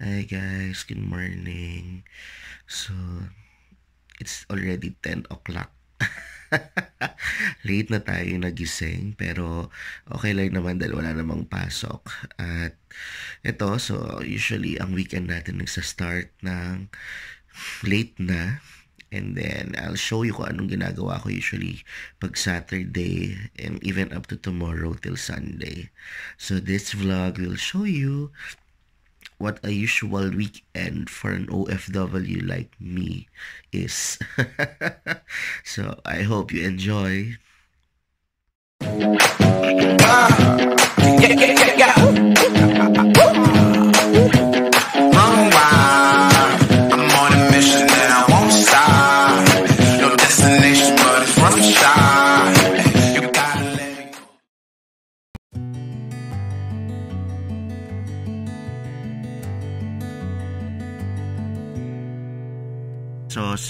Hi guys, good morning. So, it's already 10 o'clock. Late na tayo nagising pero okay lang naman dahil wala namang pasok. At ito, so usually ang weekend natin nagsa-start ng late na. And then, I'll show you kung anong ginagawa ko usually pag Saturday and even up to tomorrow till Sunday. So, this vlog will show you what a usual weekend for an OFW like me is. so, I hope you enjoy. Yeah, yeah, yeah,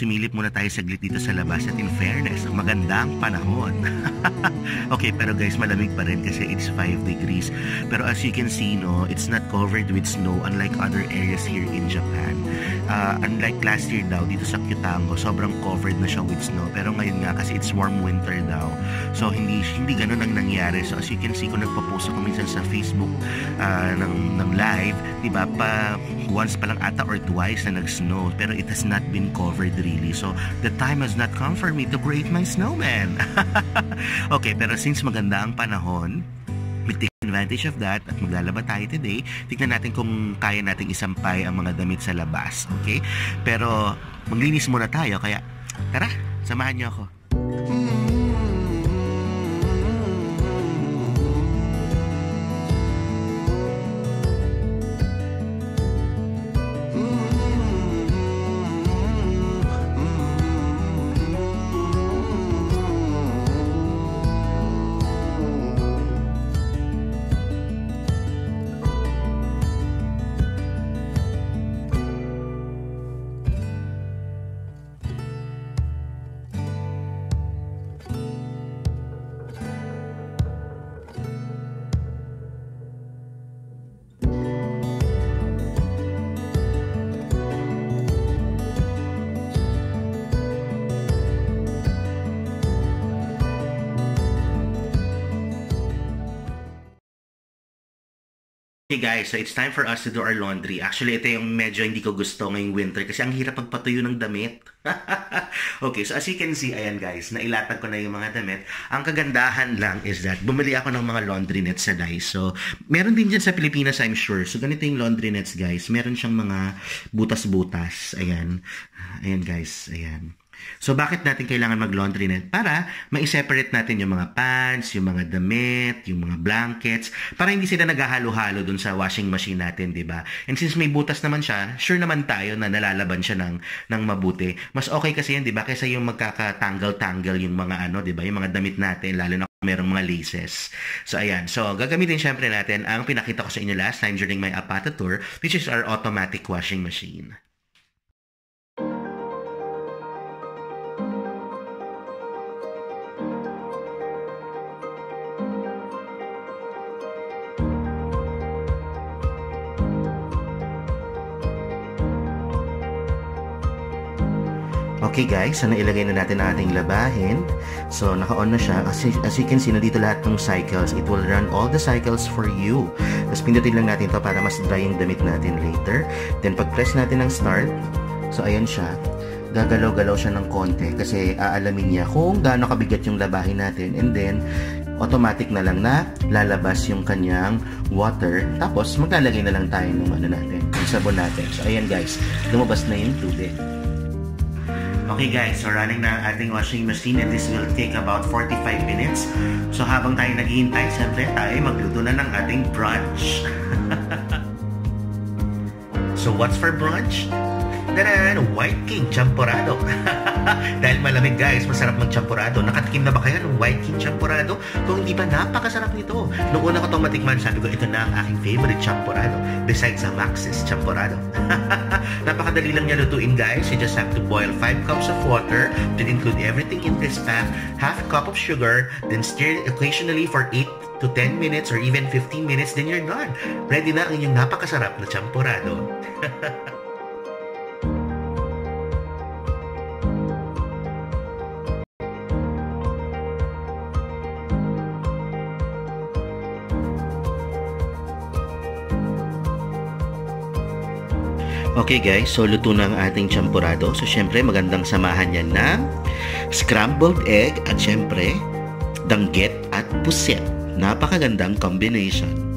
So, similip muna tayo saglit dito sa labas at in fairness, magandang panahon. okay, pero guys, malamig pa rin kasi it's 5 degrees. Pero as you can see, no, it's not covered with snow unlike other areas here in Japan. Uh, unlike last year daw, dito sa Kyutango, sobrang covered na siya with snow. Pero ngayon nga, kasi it's warm winter daw. So, hindi hindi ganun ang nangyari. So, as you can see, kung nagpo-post ako minsan sa Facebook uh, ng, ng live, di ba, pa, once pa lang ata or twice na nag-snow. Pero it has not been covered really. So, the time has not come for me to break my snowman. okay, pero since maganda ang panahon, we take advantage of that at maglalaba tayo today. Tignan natin kung kaya nating isampay ang mga damit sa labas. Okay? Pero, maglinis muna tayo. Kaya, tara, samahan niyo ako. Okay guys, so it's time for us to do our laundry. Actually, ito yung medyo hindi ko gusto ngayong winter kasi ang hirap magpatuyo ng damit. okay, so as you can see, ayan guys, nailatag ko na yung mga damit. Ang kagandahan lang is that bumili ako ng mga laundry nets sa Daiso. Meron din dyan sa Pilipinas, I'm sure. So ganito yung laundry nets guys. Meron siyang mga butas-butas. Ayan. Ayan guys, ayan. So, bakit natin kailangan mag-laundry net? Para ma-separate natin yung mga pants, yung mga damit, yung mga blankets, para hindi sila naghahalo-halo dun sa washing machine natin, di ba? And since may butas naman siya, sure naman tayo na nalalaban siya ng, ng mabuti. Mas okay kasi yan, di ba? Kaysa yung magkakatangle-tangle yung mga ano, di ba? Yung mga damit natin, lalo na merong mga laces. So, ayan. So, gagamitin syempre natin ang pinakita ko sa inyo last time during my Apata tour, which is our automatic washing machine. Okay guys, so nailagay na natin ang ating labahin. So naka-on na siya. As, as you can see, nandito lahat ng cycles. It will run all the cycles for you. Tapos pindutin lang natin to para mas dry yung damit natin later. Then pag-press natin ng start, so ayan siya. Gagalaw-galaw siya ng konti kasi aalamin niya kung gaano kabigat yung labahin natin. And then, automatic na lang na lalabas yung kanyang water. Tapos, maglalagay na lang tayo ng ano natin, yung sabon natin. So, ayan guys, lumabas na yung tubig. Okay guys, so running na ang ating washing machine and this will take about 45 minutes. So habang tayo naghihintay, siyempre tayo magluto na ng ating brunch. so what's for brunch? Taran! White King Champorado. Dahil malamig guys, masarap mag-champurado. Nakatikim na ba kayo ng White King Champurado? Kung hindi pa, napakasarap nito. Noong una ko itong matikman, sabi ko, ito na ang aking favorite champurado. Besides sa Maxis Champurado. Napakadali lang niya lutuin guys. You just have to boil 5 cups of water, then include everything in this pan, half cup of sugar, then stir occasionally for 8 to 10 minutes or even 15 minutes, then you're done. Ready na ang inyong napakasarap na champurado. Okay guys, so luto na ang ating champurado. So syempre magandang samahan yan ng scrambled egg at syempre danggit at puset. Napakagandang combination.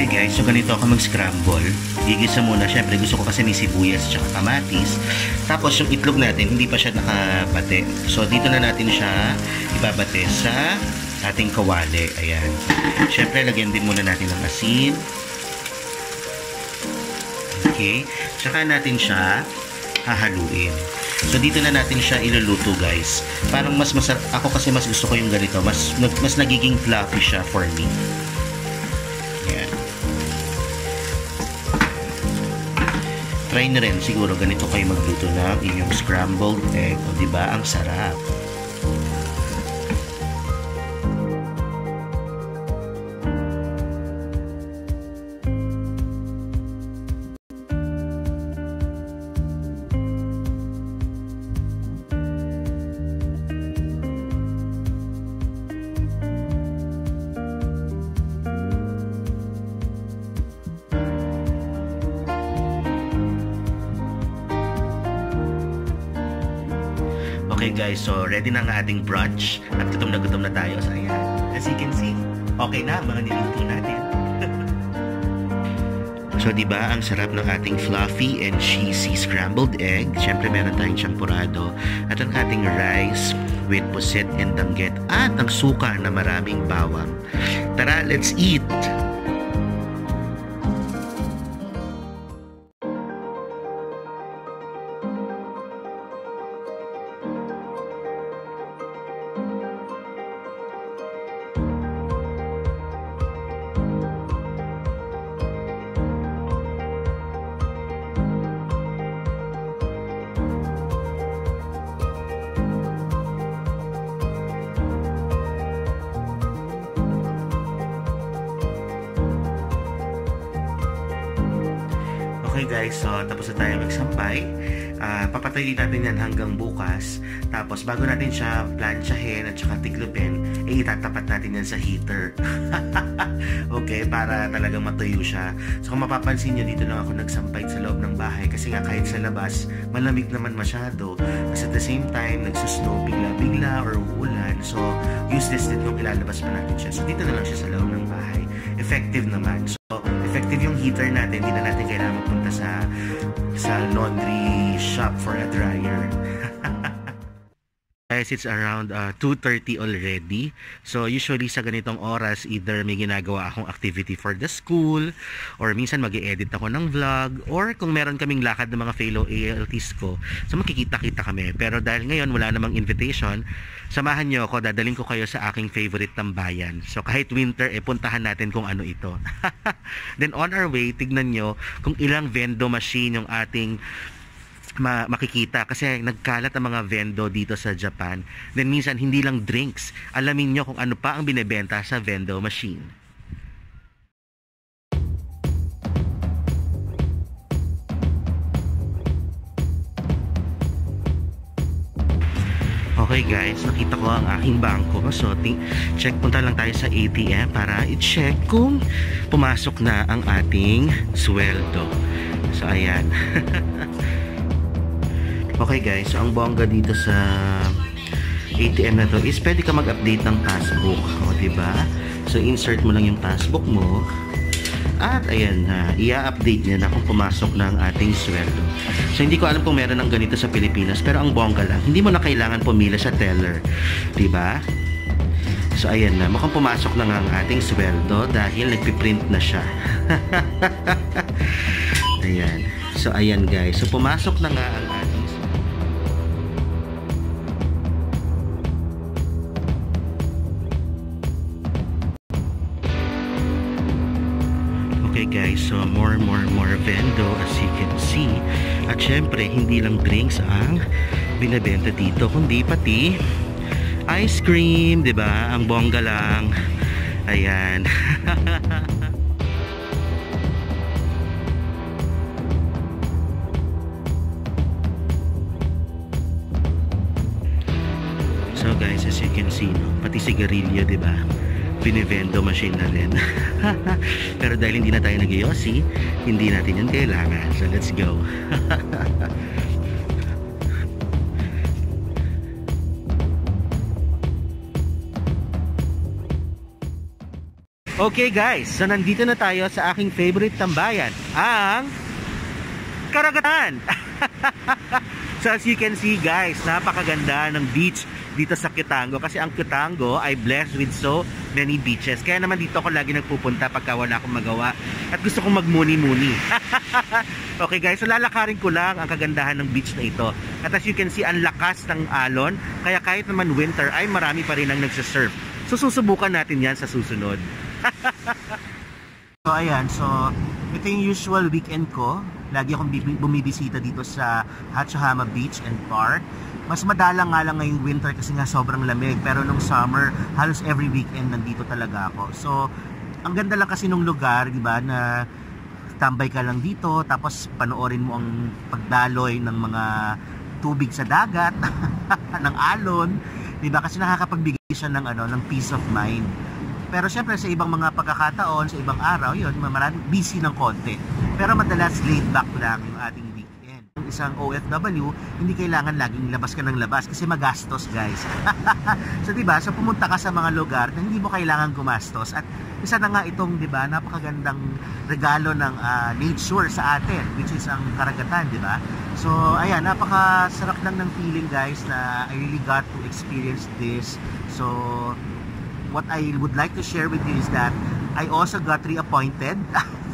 Okay guys, so ganito ako mag-scramble. Gigisa muna, syempre gusto ko kasi may sibuyas at kamatis. Tapos yung itlog natin, hindi pa siya nakabate. So dito na natin siya ibabate sa ating kawali. Ayan. Syempre, lagyan din muna natin ng asin. Okay. Tsaka natin siya hahaluin. So dito na natin siya iluluto guys. Parang mas masarap. Ako kasi mas gusto ko yung ganito. Mas, mas nagiging fluffy siya for me. Try na rin siguro ganito kayo magluto ng inyong scrambled egg. O diba? Ang sarap. Guys, so ready na ang ating brunch at gutom na gutom na tayo. So ayan, as you can see, okay na mga niluto natin. so di ba ang sarap ng ating fluffy and cheesy scrambled egg. Siyempre meron tayong champurado at ang ating rice with puset and danggit at ang suka na maraming bawang. Tara, let's eat! Guys, so tapos na tayo magsampay. Uh, papatuloy natin yan hanggang bukas. Tapos bago natin siya planchahin at saka tiglupin, eh itatapat natin yan sa heater. okay, para talagang matuyo siya. So kung mapapansin nyo, dito lang ako nagsampay sa loob ng bahay. Kasi nga kahit sa labas, malamig naman masyado. Kasi at the same time, nagsusnow bigla-bigla or uulan. So useless din kung ilalabas pa natin siya. So dito na lang siya sa loob ng bahay. Effective naman. So heater natin. Hindi na natin kailangan magpunta sa sa laundry shop for a dryer. Guys, it's around uh, 2.30 already. So, usually sa ganitong oras, either may ginagawa akong activity for the school, or minsan mag edit ako ng vlog, or kung meron kaming lakad ng mga fellow ALTs ko, so makikita-kita kami. Pero dahil ngayon wala namang invitation, samahan nyo ako, dadaling ko kayo sa aking favorite tambayan. So, kahit winter, eh, puntahan natin kung ano ito. Then, on our way, tignan nyo kung ilang vendo machine yung ating ma- makikita kasi nagkalat ang mga vendo dito sa Japan. Then minsan hindi lang drinks. Alamin nyo kung ano pa ang binebenta sa vendo machine. Okay guys, nakita ko ang aking bangko. So, check punta lang tayo sa ATM para i-check kung pumasok na ang ating sweldo. So, ayan. okay guys, so ang bongga dito sa ATM na to is pwede ka mag-update ng passbook. O, diba? So, insert mo lang yung passbook mo. At ayan na, i-update niya na kung pumasok ang ating sweldo. So hindi ko alam kung meron ng ganito sa Pilipinas, pero ang bongga lang, hindi mo na kailangan pumila sa teller. 'Di ba? So ayan na, mukhang pumasok na nga ang ating sweldo dahil nagpiprint na siya. ayan. So ayan guys, so pumasok na nga ang guys, so more, more, more vendo as you can see. At syempre, hindi lang drinks ang binebenta dito, kundi pati ice cream, 'di ba? Ang bongga lang. Ayan. so guys, as you can see, no, pati sigarilyo, 'di ba? Binivendo machine na rin. Pero dahil hindi na tayo nag hindi natin yun kailangan. So let's go. okay guys, so nandito na tayo sa aking favorite tambayan, ang Karagatan. so as you can see guys, napakaganda ng beach dito sa Kitango kasi ang Kitango ay blessed with so many beaches. Kaya naman dito ako lagi nagpupunta pagka wala akong magawa at gusto kong magmuni-muni. okay guys, so lalakarin ko lang ang kagandahan ng beach na ito. At as you can see, ang lakas ng alon. Kaya kahit naman winter ay marami pa rin ang nagsasurf. So susubukan natin yan sa susunod. so ayan, so ito yung usual weekend ko. Lagi akong bumibisita dito sa Hatchahama Beach and Park. Mas madalang nga lang ngayong winter kasi nga sobrang lamig. Pero nung summer, halos every weekend nandito talaga ako. So, ang ganda lang kasi nung lugar, di ba, na tambay ka lang dito, tapos panoorin mo ang pagdaloy ng mga tubig sa dagat, ng alon, di ba? Kasi nakakapagbigay siya ng ano, ng peace of mind. Pero syempre sa ibang mga pagkakataon, sa ibang araw, yun, marami busy ng konti. Pero madalas laid back lang yung ating weekend. Yung isang OFW, hindi kailangan laging labas ka ng labas kasi magastos, guys. so 'di ba? So pumunta ka sa mga lugar na hindi mo kailangan gumastos at isa na nga itong 'di ba, napakagandang regalo ng uh, nature sa atin, which is ang karagatan, 'di ba? So ayan, napakasarap lang ng feeling, guys, na I really got to experience this. So what I would like to share with you is that I also got reappointed.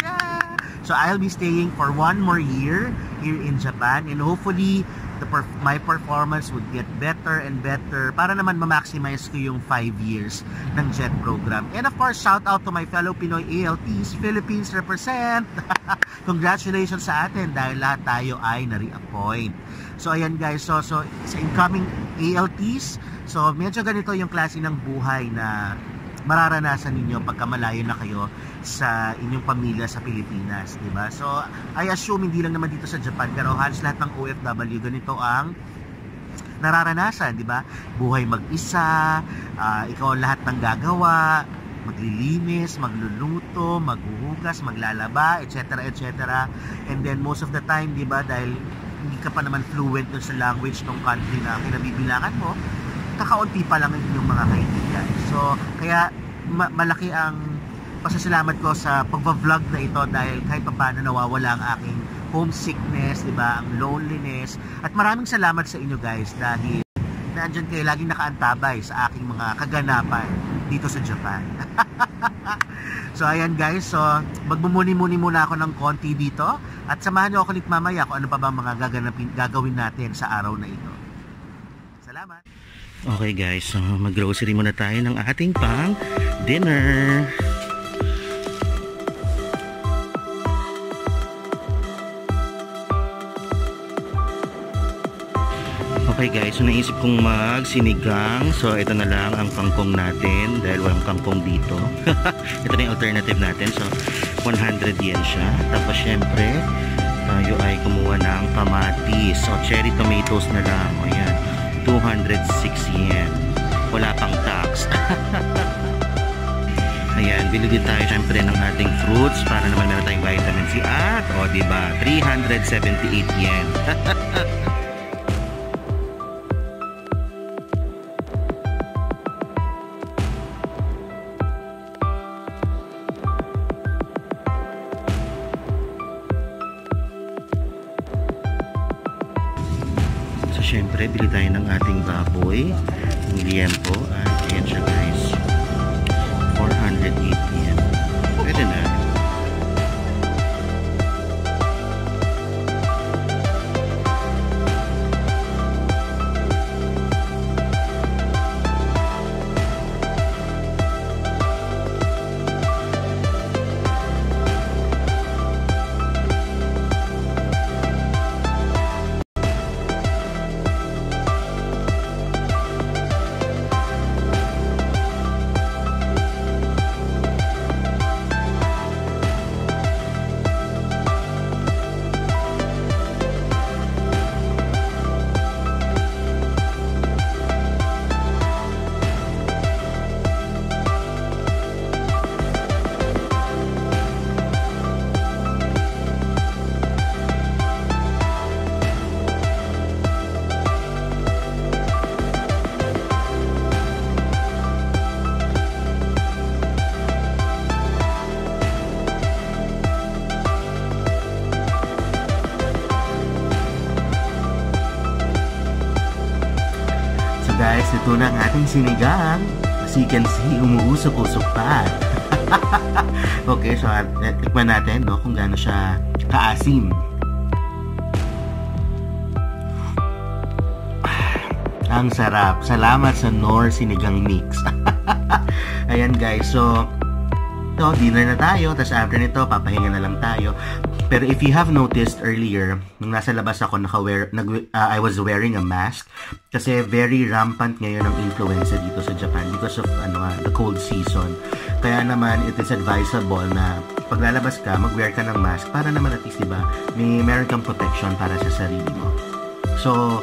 so I'll be staying for one more year here in Japan and hopefully the perf my performance would get better and better para naman ma-maximize ko yung 5 years ng JET program. And of course, shout out to my fellow Pinoy ALTs, Philippines represent! Congratulations sa atin dahil lahat tayo ay na-reappoint. So ayan guys, so, so sa incoming ALTs, So, medyo ganito yung klase ng buhay na mararanasan ninyo pagka malayo na kayo sa inyong pamilya sa Pilipinas, di ba? So, I assume hindi lang naman dito sa Japan, pero halos lahat ng OFW ganito ang nararanasan, di ba? Buhay mag-isa, uh, ikaw lahat ng gagawa, maglilinis, magluluto, maghuhugas, maglalaba, etc. etc. And then most of the time, di ba, dahil hindi ka pa naman fluent sa language ng country na kinabibilangan mo, kakaunti pa lang yung mga kaibigan. So, kaya ma- malaki ang pasasalamat ko sa pagva-vlog na ito dahil kahit pa paano nawawala ang aking homesickness, di ba, ang loneliness. At maraming salamat sa inyo guys dahil nandiyan kayo laging nakaantabay sa aking mga kaganapan dito sa Japan. so ayan guys, so magmumuni-muni muna ako ng konti dito at samahan niyo ako ulit mamaya kung ano pa ba mga gaganapin, gagawin natin sa araw na ito. Salamat! Okay guys, so mag-grocery muna tayo ng ating pang dinner. Okay guys, so naisip kong magsinigang. So ito na lang ang kangkong natin dahil walang kangkong dito. ito na yung alternative natin. So 100 yen siya. Tapos syempre, tayo ay kumuha ng kamatis. So cherry tomatoes na lang. O yan 206 yen. Wala pang tax. Ayan, bili din tayo syempre ng ating fruits para naman meron tayong vitamin C at, o diba, 378 yen. bili tayo ng ating baboy, ng liempo, at sinigang. As you can see, umuusok-usok pa. okay, so at, tikman natin no, kung gaano siya kaasim. Ang sarap. Salamat sa Nor Sinigang Mix. Ayan guys, so ito, dinner na tayo. Tapos after nito, papahinga na lang tayo. Pero if you have noticed earlier, nung nasa labas ako, naka-wear, nag, uh, I was wearing a mask. Kasi very rampant ngayon ang influenza dito sa Japan because of ano, nga, the cold season. Kaya naman, it is advisable na pag lalabas ka, mag-wear ka ng mask para naman at least, diba, may meron kang protection para sa sarili mo. So,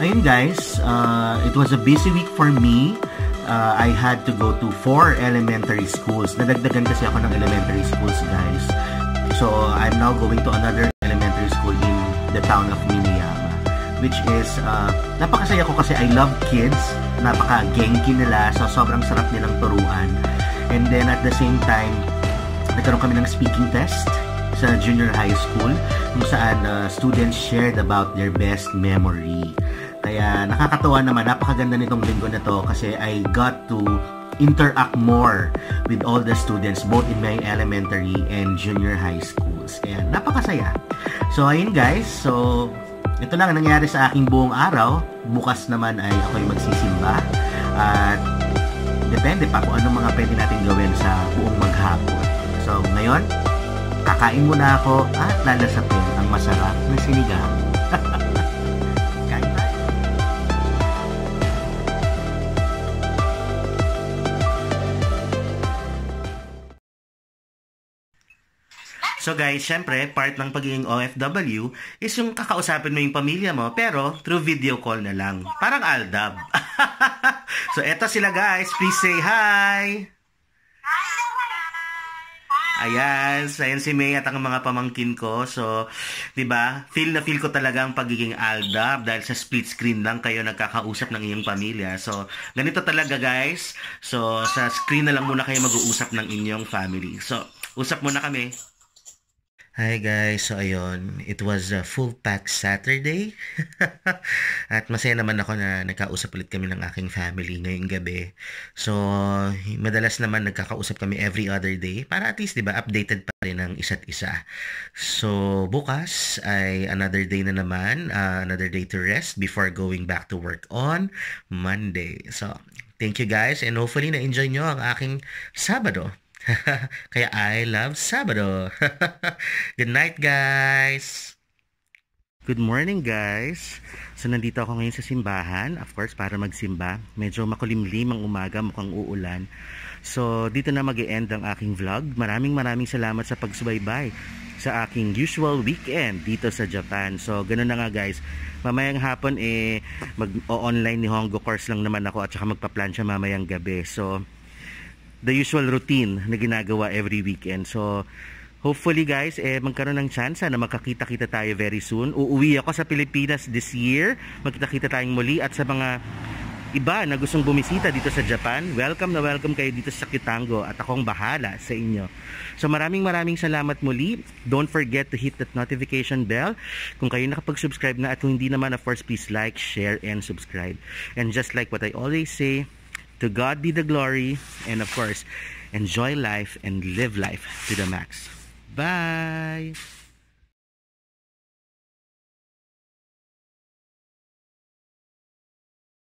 ayun guys, uh, it was a busy week for me. Uh, I had to go to four elementary schools. Nadagdagan kasi ako ng elementary schools, guys. So, I'm now going to another elementary school in the town of Miniyama. Which is, uh, napakasaya ko kasi I love kids. Napaka-genki nila. So, sobrang sarap nilang turuan. And then, at the same time, nagkaroon kami ng speaking test sa junior high school kung saan uh, students shared about their best memory. Kaya nakakatuwa naman, napakaganda nitong linggo na to kasi I got to interact more with all the students both in my elementary and junior high schools. Kaya napakasaya. So ayun guys, so ito lang ang nangyari sa aking buong araw. Bukas naman ay ako'y magsisimba. At depende pa kung anong mga pwede natin gawin sa buong maghapon. So ngayon, kakain muna ako at lalasapin ang masarap na sinigang. So guys, syempre, part ng pagiging OFW is yung kakausapin mo yung pamilya mo, pero through video call na lang. Parang Aldab. so eto sila guys, please say hi! Ayan, ayan si May at ang mga pamangkin ko. So, 'di ba? Feel na feel ko talaga ang pagiging aldab dahil sa split screen lang kayo nagkakausap ng iyong pamilya. So, ganito talaga guys. So, sa screen na lang muna kayo mag-uusap ng inyong family. So, usap muna kami. Hi guys, so ayun, it was a full pack Saturday at masaya naman ako na nagkausap ulit kami ng aking family ngayong gabi. So, madalas naman nagkakausap kami every other day para at least 'di ba updated pa rin ang isa't isa. So, bukas ay another day na naman, uh, another day to rest before going back to work on Monday. So, thank you guys and hopefully na-enjoy nyo ang aking Sabado. Kaya I love Sabado. Good night, guys. Good morning, guys. So, nandito ako ngayon sa simbahan. Of course, para magsimba. Medyo makulimlim ang umaga, mukhang uulan. So, dito na mag end ang aking vlog. Maraming maraming salamat sa pagsubaybay sa aking usual weekend dito sa Japan. So, ganun na nga guys. Mamayang hapon eh mag-online ni Hongo course lang naman ako at saka magpa-plancha mamayang gabi. So the usual routine na ginagawa every weekend. So hopefully guys eh magkaroon ng chance na makakita-kita tayo very soon. Uuwi ako sa Pilipinas this year. Magkita-kita tayong muli at sa mga iba na gustong bumisita dito sa Japan, welcome na welcome kayo dito sa Kitango at akong bahala sa inyo. So maraming maraming salamat muli. Don't forget to hit that notification bell. Kung kayo nakapag-subscribe na at kung hindi naman, of course, please like, share, and subscribe. And just like what I always say, to God be the glory, and of course, enjoy life and live life to the max. Bye!